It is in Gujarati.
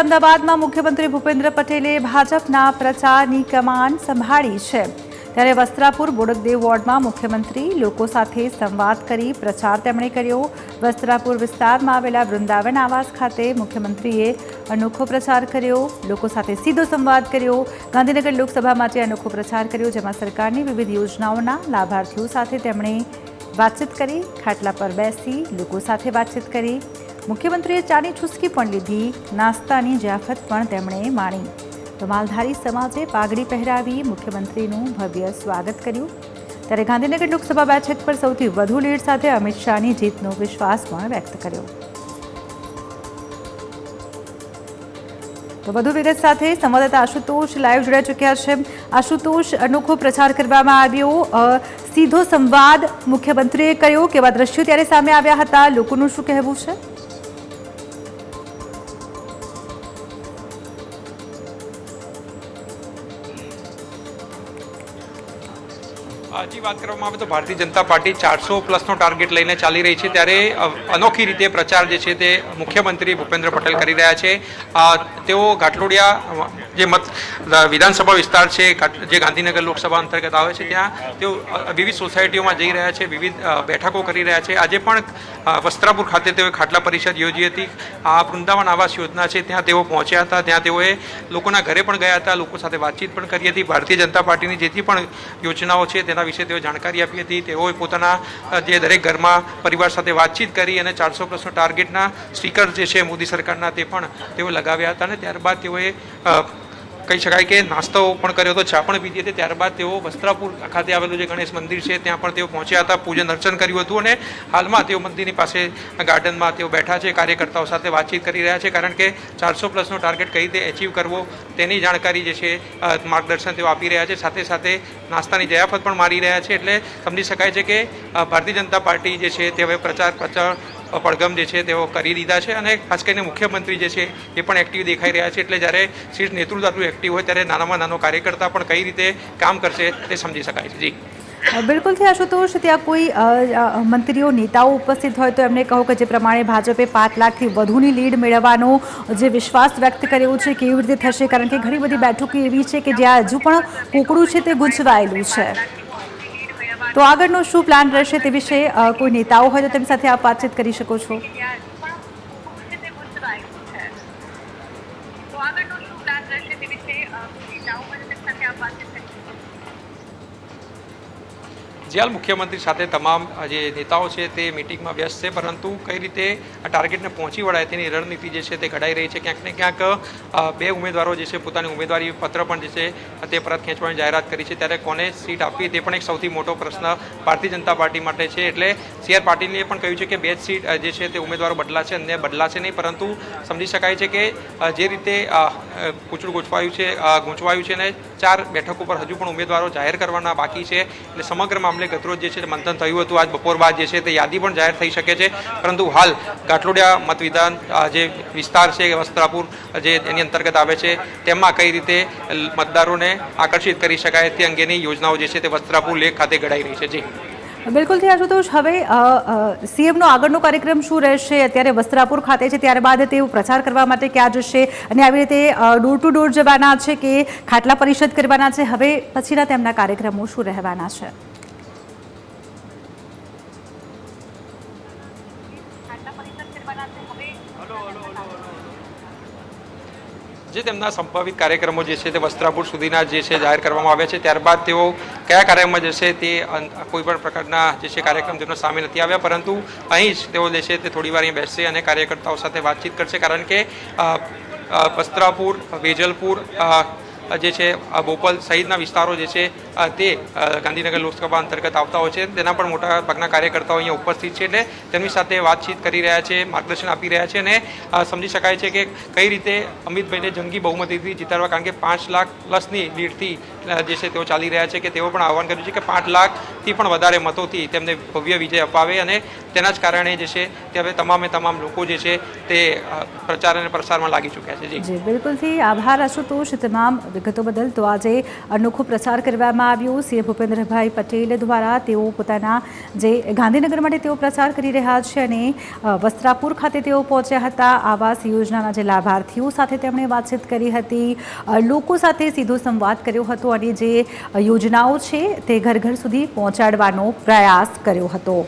અમદાવાદમાં મુખ્યમંત્રી ભૂપેન્દ્ર પટેલે ભાજપના પ્રચારની કમાન સંભાળી છે. ત્યારે વસ્ત્રાપુર બોડકદેવ વોર્ડમાં મુખ્યમંત્રી લોકો સાથે સંવાદ કરી પ્રચાર તેમણે કર્યો. વસ્ત્રાપુર વિસ્તારમાં આવેલા વૃંદાવન આવાસ ખાતે મુખ્યમંત્રીએ અનોખો પ્રચાર કર્યો. લોકો સાથે સીધો સંવાદ કર્યો. ગાંધીનગર લોકસભા માટે અનોખો પ્રચાર કર્યો, જેમાં સરકારની વિવિધ યોજનાઓના લાભાર્થીઓ સાથે તેમણે વાતચીત કરી. ખાટલા પર બેસી લોકો સાથે વાતચીત કરી. મુખ્યમંત્રીએ ચાની છુસ્કી પણ લીધી, નાસ્તાની જયાફત પણ તેમણે માણી. તો માલધારી સમાજે પાઘડી પહેરાવી મુખ્યમંત્રીનું ભવ્ય સ્વાગત કર્યું. ત્યારે ગાંધીનગર લોકસભા બેઠક પર સૌથી વધુ લીડ સાથે અમિત શાહની જીતનો વિશ્વાસ પણ વ્યક્ત કર્યો. તો વધુ વિગત સાથે સંવાદદાતા આશુતોષ લાઈવ જોડાઈ ચૂક્યા છે. આશુતોષ, અનોખો પ્રચાર કરવામાં આવ્યો. સીધો સંવાદ મુખ્યમંત્રીએ કર્યો કેવા દ્રશ્યો ત્યારે સામે આવ્યા હતા? લોકોનું શું કહેવું છે? હજી વાત કરવામાં આવે તો ભારતીય જનતા પાર્ટી ચારસો પ્લસનો ટાર્ગેટ લઈને ચાલી રહી છે. ત્યારે અનોખી રીતે પ્રચાર જે છે તે મુખ્યમંત્રી ભૂપેન્દ્ર પટેલ કરી રહ્યા છે. તેઓ ઘાટલોડિયા જે મત વિધાનસભા વિસ્તાર છે જે ગાંધીનગર લોકસભા અંતર્ગત આવે છે, ત્યાં તેઓ વિવિધ સોસાયટીઓમાં જઈ રહ્યા છે, વિવિધ બેઠકો કરી રહ્યા છે. આજે પણ વસ્ત્રાપુર ખાતે તેઓએ ખાટલા પરિષદ યોજી હતી. આ વૃંદાવન આવાસ યોજના છે, ત્યાં તેઓ પહોંચ્યા હતા. ત્યાં તેઓએ લોકોના ઘરે પણ ગયા હતા, લોકો સાથે વાતચીત પણ કરી હતી. ભારતીય જનતા પાર્ટીની જેટલી પણ યોજનાઓ છે તેના વિશે તેઓ જાણકારી આપી હતી. તેઓએ પોતાના જે દરેક ઘરમાં પરિવાર સાથે વાતચીત કરી અને ચારસો પ્લસનો ટાર્ગેટના સ્ટીકર જે છે મોદી સરકારના તે પણ તેઓ લગાવ્યા હતા અને ત્યારબાદ તેઓએ કહી શકાય કે નાસ્તો પણ કર્યો હતો ચા પણ પીધી હતી. ત્યારબાદ તેઓ વસ્ત્રાપુર ખાતે આવેલું જે ગણેશ મંદિર છે, ત્યાં પણ તેઓ પહોંચ્યા હતા, પૂજન અર્ચન કર્યું હતું અને હાલમાં તેઓ મંદિરની પાસે ગાર્ડનમાં તેઓ બેઠા છે, કાર્યકર્તાઓ સાથે વાતચીત કરી રહ્યા છે, કારણ કે ચારસો પ્લસનો ટાર્ગેટ કઈ રીતે એચીવ કરવો તેની જાણકારી જે છે માર્ગદર્શન તેઓ આપી રહ્યા છે. સાથે સાથે નાસ્તાની જયાફત પણ મારી રહ્યા છે, એટલે સમજી શકાય છે કે ભારતીય જનતા પાર્ટી જે છે, તે હવે પ્રચાર પ્રચાર પડગમ જે છે તેઓ કરી દીધા છે અને ખાસ કરીને મુખ્યમંત્રી જે છે એ પણ એક્ટિવ દેખાઈ રહ્યા છે. એટલે જ્યારે શીર્ષ નેતૃત્વ આટલું એક્ટિવ હોય ત્યારે નાનામાં નાનો કાર્યકર્તા પણ કઈ રીતે કામ કરશે તે સમજી શકાય છે. જી. બિલકુલથી આશુતોષ, ત્યાં કોઈ મંત્રીઓ, નેતાઓ ઉપસ્થિત હોય તો એમને કહો કે જે પ્રમાણે ભાજપે પાંચ લાખથી વધુની લીડ મેળવવાનો જે વિશ્વાસ વ્યક્ત કર્યો છે, કેવી રીતે થશે? કારણ કે ઘણી બધી બેઠકો એવી છે કે જ્યાં હજુ પણ કોકડું છે તે ગૂંચવાયેલું છે. તો આગળનો શું પ્લાન રહેશે તે વિશે કોઈ નેતાઓ હોય તો તેમની સાથે આપ વાતચીત કરી શકો છો. આગળનો શું પ્લાન રહેશે તે વિશે નેતાઓ તો તેમની સાથે આપ વાતચીત કરી હાલ મુખ્યમંત્રી સાથે તમામ જે નેતાઓ છે તે મિટિંગમાં વ્યસ્ત છે, પરંતુ કઈ રીતે આ ટાર્ગેટને પહોંચી વળાય તેની રણનીતિ જે છે તે ઘડાઈ રહી છે. ક્યાંક ને ક્યાંક બે ઉમેદવારો જે છે પોતાની ઉમેદવારી પત્ર પણ જે છે તે પરત ખેંચવાની જાહેરાત કરી છે. ત્યારે કોને સીટ આપવી તે પણ એક સૌથી મોટો પ્રશ્ન ભારતીય જનતા પાર્ટી માટે છે. એટલે સી આર પાટીલે પણ કહ્યું છે કે બે જ સીટ જે છે તે ઉમેદવારો બદલાશે અને બદલાશે નહીં, પરંતુ સમજી શકાય છે કે જે રીતે કૂચડું ગોઠવાયું છે ગૂંચવાયું છે અને ચાર બેઠકો પર હજુ પણ ઉમેદવારો જાહેર કરવાના બાકી છે. એટલે સમગ્ર મામલે ગતરોજ જે છે મંથન થયું હતું, આજ બપોર બાદ જે છે તે યાદી પણ જાહેર થઈ શકે છે. પરંતુ હાલ ગાંઠલોડિયા મતવિધાન જે વિસ્તાર છે વસ્ત્રાપુર, જે એની અંતર્ગત આવે છે, તેમાં કઈ રીતે મતદારોને આકર્ષિત કરી શકાય તે અંગેની યોજનાઓ જે છે તે વસ્ત્રાપુર લેખ ખાતે ઘડાઈ રહી છે. જી. બિલકુલથી આશુતોષ, હવે સીએમનો આગળનો કાર્યક્રમ શું રહેશે? અત્યારે વસ્ત્રાપુર ખાતે છે ત્યારબાદ તેઓ પ્રચાર કરવા માટે ક્યાં જશે? અને આવી રીતે ડોર ટુ ડોર જવાના છે કે ખાટલા પરિષદ કરવાના છે? હવે પછીના તેમના કાર્યક્રમો શું રહેવાના છે? જે તેમના સંભવિત કાર્યક્રમો જે છે તે વસ્ત્રાપુર સુધીના જે છે જાહેર કરવામાં આવ્યા છે ત્યારબાદ તેઓ કયા કાર્યક્રમમાં જશે તે કોઈ પણ પ્રકારના જે છે કાર્યક્રમ તેમના સામે નથી આવ્યા પરંતુ અહીં જ તેઓ જે છે તે થોડી વાર અહીં બેસશે અને કાર્યકર્તાઓ સાથે વાતચીત કરશે કારણ કે વસ્ત્રાપુર વેજલપુર જે છે બોપલ સહિતના વિસ્તારો જે છે તે ગાંધીનગર લોકસભા અંતર્ગત આવતા હોય છે. તેના પણ મોટા ભાગના કાર્યકર્તાઓ અહીંયા ઉપસ્થિત છે એટલે તેમની સાથે વાતચીત કરી રહ્યા છે, માર્ગદર્શન આપી રહ્યા છે અને સમજી શકાય છે કે કઈ રીતે અમિતભાઈને જંગી બહુમતીથી જીતાડવા કારણ કે પાંચ લાખ પ્લસની લીડથી જે છે તેઓ ચાલી રહ્યા છે કે તેઓ પણ આહવાન કર્યું છે કે પાંચ લાખથી પણ વધારે મતોથી તેમને ભવ્ય વિજય અપાવે અને તેના જ કારણે જે છે તે હવે તમામે તમામ લોકો જે છે તે પ્રચાર અને પ્રસારમાં લાગી ચૂક્યા છે. જી. બિલકુલથી આભાર. આશુતોષ તમામ વિગતો બદલ. તો આજે અનોખો પ્રચાર કરવામાં કરવામાં આવ્યું. સીએમ ભૂપેન્દ્રભાઈ પટેલ દ્વારા તેઓ પોતાના જે ગાંધીનગર માટે તેઓ પ્રચાર કરી રહ્યા છે અને વસ્ત્રાપુર ખાતે તેઓ પહોંચ્યા હતા. આવાસ યોજનાના જે લાભાર્થીઓ સાથે તેમણે વાતચીત કરી હતી. લોકો સાથે સીધો સંવાદ કર્યો હતો અને જે યોજનાઓ છે તે ઘર ઘર સુધી પહોંચાડવાનો પ્રયાસ કર્યો હતો.